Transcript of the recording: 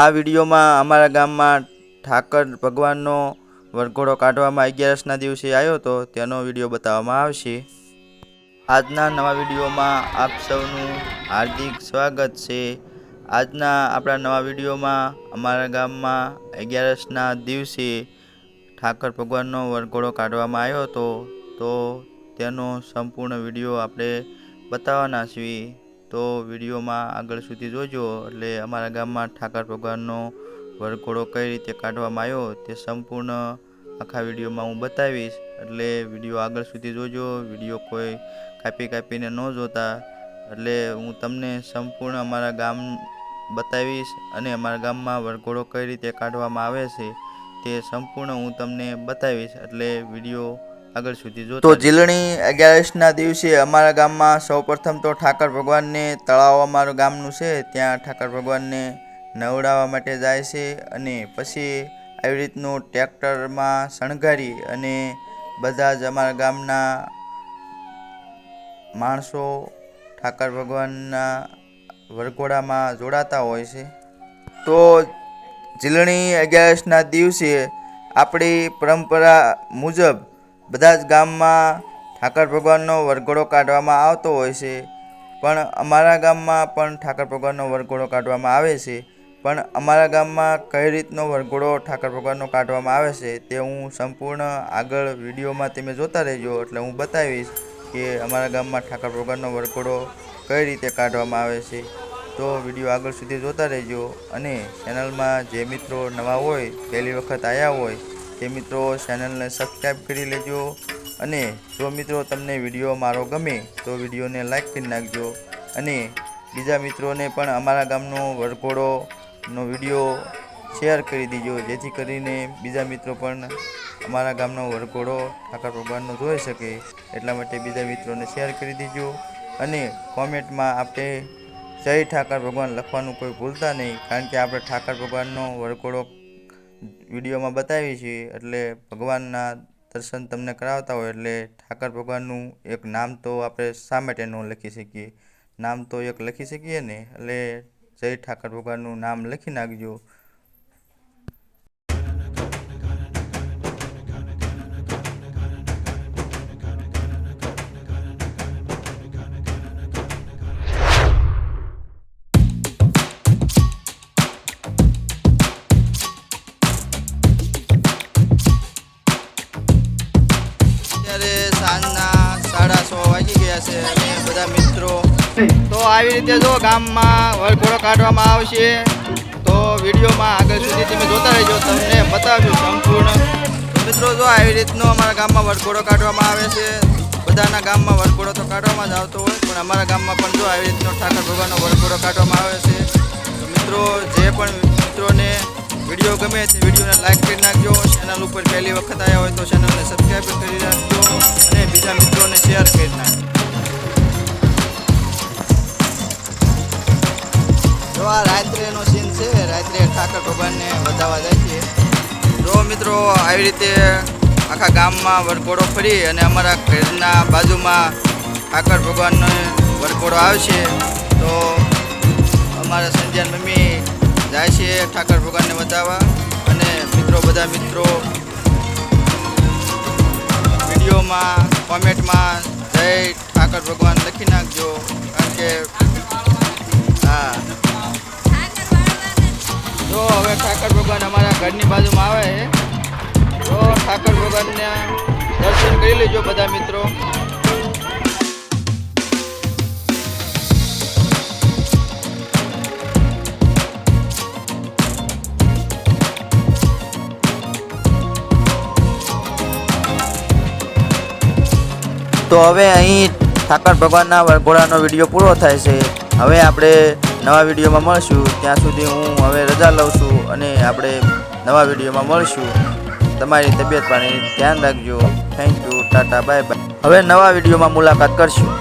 આ વિડીયોમાં અમારા ગામમાં ઠાકર ભગવાનનો વરઘોડો કાઢવામાં અગિયારસના દિવસે આવ્યો હતો. તેનો વીડિયો બતાવવામાં આવશે. આજના નવા વિડીયોમાં આપ સૌનું હાર્દિક સ્વાગત છે. આજના આપણા નવા વિડીયોમાં અમારા ગામમાં અગિયારસના દિવસે ઠાકર ભગવાનનો વરઘોડો કાઢવામાં આવ્યો હતો. તો તેનો સંપૂર્ણ વીડિયો આપણે બતાવવાના છીએ. તો વિડીયોમાં આગળ સુધી જોજો. એટલે અમારા ગામમાં ઠાકર ભગવાનનો વરઘોડો કઈ રીતે કાઢવામાં આવ્યો તે સંપૂર્ણ આખા વિડીયોમાં હું બતાવીશ. એટલે વીડિયો આગળ સુધી જોજો. વીડિયો કોઈ કાપી કાપીને ન જોતા. એટલે હું તમને સંપૂર્ણ અમારા ગામ બતાવીશ અને અમારા ગામમાં વરઘોડો કઈ રીતે કાઢવામાં આવે છે તે સંપૂર્ણ હું તમને બતાવીશ. એટલે વીડિયો આગળ સુધી જો તો જીલણી અગિયારસના દિવસે અમારા ગામમાં સૌપ્રથમ તો ઠાકર ભગવાનને તળાવ અમારું ગામનું છે ત્યાં ઠાકર ભગવાનને નવડાવવા માટે જાય છે અને પછી આવી રીતનું ટ્રેક્ટરમાં શણગારી અને બધા જ અમારા ગામના માણસો ઠાકર ભગવાનના વરઘોડામાં જોડાતા હોય છે. તો જીલણી અગિયારસના દિવસે આપણી પરંપરા મુજબ બધા જ ગામમાં ઠાકર ભગવાનનો વરઘોડો કાઢવામાં આવતો હોય છે. પણ અમારા ગામમાં પણ ઠાકર ભગવાનનો વરઘોડો કાઢવામાં આવે છે. પણ અમારા ગામમાં કઈ રીતનો વરઘોડો ઠાકર ભગવાનનો કાઢવામાં આવે છે તે હું સંપૂર્ણ આગળ વિડીયોમાં તમે જોતા રહેજો. એટલે હું બતાવીશ કે અમારા ગામમાં ઠાકર ભગવાનનો વરઘોડો કઈ રીતે કાઢવામાં આવે છે. તો વીડિયો આગળ સુધી જોતા રહેજો. અને ચેનલમાં જે મિત્રો નવા હોય, પહેલી વખત આવ્યા હોય તે મિત્રો ચેનલને સબસ્ક્રાઈબ કરી લેજો અને જો મિત્રો તમને વીડિયો મારો ગમે તો વિડીયોને લાઈક કરી નાખજો અને બીજા મિત્રોને પણ અમારા ગામનો વરઘોડોનો વીડિયો શેર કરી દીજો, જેથી કરીને બીજા મિત્રો પણ અમારા ગામનો વરઘોડો ઠાકર ભગવાનનો જોઈ શકે. એટલા માટે બીજા મિત્રોને શેર કરી દીજો અને કોમેન્ટમાં આપણે જય ઠાકર ભગવાન લખવાનું કોઈ ભૂલતા નહીં, કારણ કે આપણે ઠાકર ભગવાનનો વરઘોડો વિડીયોમાં બતાવીએ છીએ એટલે ભગવાનના દર્શન તમને કરાવતા હોય, એટલે ઠાકર ભગવાનનું એક નામ તો આપણે શા માટે ન લખી શકીએ. નામ તો એક લખી શકીએ ને, એટલે જય ઠાકર ભગવાનનું નામ લખી નાખજો. છે અને બધા મિત્રો. તો આવી રીતે જો ગામમાં વરઘોડો કાઢવામાં આવશે, તો વિડીયોમાં આગળ સુધી તમે જોતા રહેજો, તમને બતાવ્યું સંપૂર્ણ. મિત્રો જો આવી રીતનો અમારા ગામમાં વરઘોડો કાઢવામાં આવે છે, બધાના ગામમાં વરઘોડો તો કાઢવામાં જ આવતો હોય, પણ અમારા ગામમાં પણ જો આવી રીતનો ઠાકર ભગવાનનો વરઘોડો કાઢવામાં આવે છે, તો મિત્રો જે પણ મિત્રોને વીડિયો ગમે તે વિડીયોને લાઈક કરી નાખજો, ચેનલ ઉપર પહેલી વખત આવ્યા હોય તો ચેનલને સબસ્ક્રાઈબ કરી રાત્રે ઠાકર ભગવાનને વધાવવા જાય છે. જો મિત્રો, આવી રીતે આખા ગામમાં વરઘોડો ફરી અને અમારા ઘરના બાજુમાં ઠાકર ભગવાનનો વરઘોડો આવશે. તો અમારા સંધ્યાન મમ્મી જાય છે ઠાકર ભગવાનને વધાવવા અને મિત્રો, બધા મિત્રો, વિડીયોમાં, કોમેન્ટમાં જય ઠાકર ભગવાન લખી નાખજો. કારણ કે ઘરની બાજુમાં આવે તો ઠાકર ભગવાનના દર્શન કરી લેજો બધા મિત્રો. તો હવે અહીં ઠાકર ભગવાનના વરઘોડાનો વીડિયો પૂરો થાય છે. હવે આપણે નવા વિડીયોમાં મળશું. ત્યાં સુધી હું હવે રજા લઉં છું અને આપણે નવા વિડીયોમાં મળશું. તમારી તબિયત પાણી ધ્યાન રાખજો. Thank you tata, bye bye. હવે નવા વિડીયોમાં મુલાકાત કરશું.